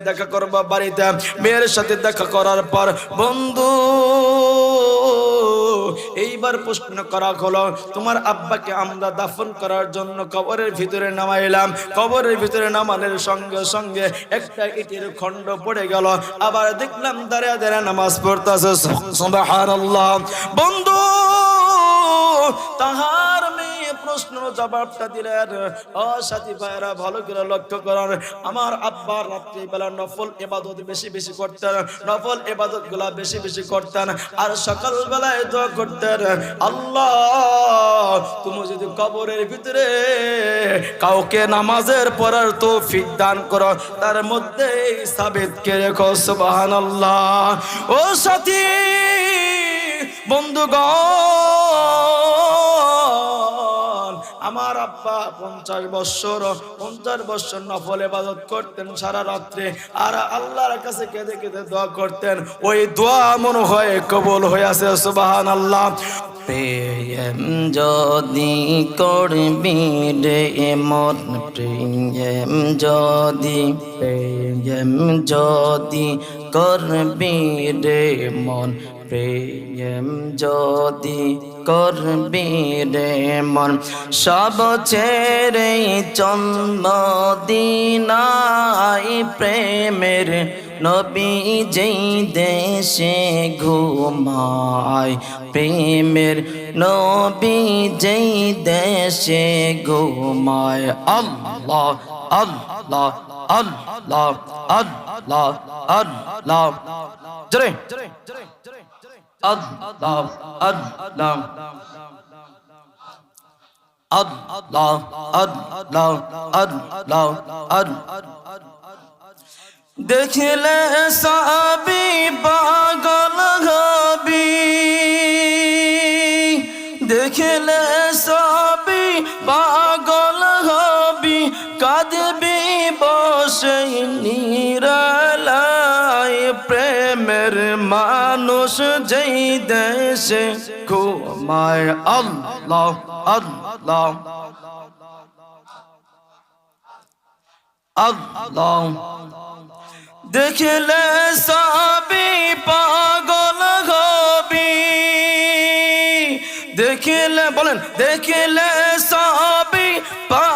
দেখা করবা বাড়িতে। মেয়ের সাথে দেখা করার পর, বন্ধু, এইবার প্রশ্ন করা হলো, তোমার আব্বাকে আমরা দাফন করার জন্য কবরের ভিতরে নামাইলাম। কবরের ভিতরে নামানোর সঙ্গে সঙ্গে একটা ইটের খণ্ড পড়ে গেল। আবার দেখলাম দাঁড়িয়ে দাঁড়িয়ে নামাজ পড়তেছে বন্ধু মেয়ে প্রশ্ন জবাবটা দিলেন, ও সাথী ভাইরা ভালো করে লক্ষ্য করার আমার আব্বা রাত্রিবেলা নফল এবাদত বেশি বেশি করতেন, নফল এবাদতগুলা বেশি বেশি করতেন। আর সকাল বেলায় দোয়া করতেন, আল্লাহ, তুমি যদি কবরের ভিতরে কাউকে নামাজের পড়ার তৌফিক দান করো, তার মধ্যে সাবিত কে রেখো, সুবহানাল্লাহ। ও সাথী বন্ধুগণ আমার আব্বা পঞ্চাশ বৎসর পঞ্চাশ বৎসর নফল এবাদত করতেন সারা রাত্রে আর আল্লাহর কাছে কেঁদে কেঁদে দোয়া করতেন। ওই দোয়া মনে হয় কবল হয়ে আছে সুবাহান আল্লাহ প্রেম যদি করবি রে মন প্রেম যদি প্রেম যদি করবি রে মন প্রেম যদি করবি রে মন, সব ছেড়ে জন্মদিনাই প্রেমের নবী যেই দেশে ঘুমায়, প্রেমের নবী যেই দেশে ঘুমায়, আল্লাহ আল্লাহ আল্লাহ আল্লাহ আল্লাহ জরে আল্লাহ আল্লাহ আল্লাহ আল্লাহ আল্লাহ আল্লাহ দেখলে সাবি পাগল হবি। দেখলে সাবি পাগল কাঁদবি বসে নিরালায় প্রেমের মানুষ যেই দেশে। ঘুমায় আল্লাহ আল্লাহ আল্লাহ। দেখলে সবই পাগল হবি। দেখলে, বলেন, দেখলে সাবি পাগল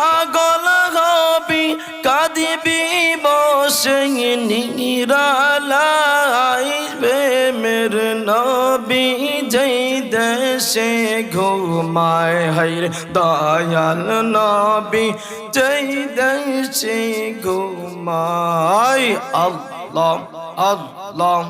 নিরালাই মের নবী যেই দেশে ঘুমায় হাইর দয়াল নবী যেই দেশে ঘুমায় আল্লাহ আল্লাহ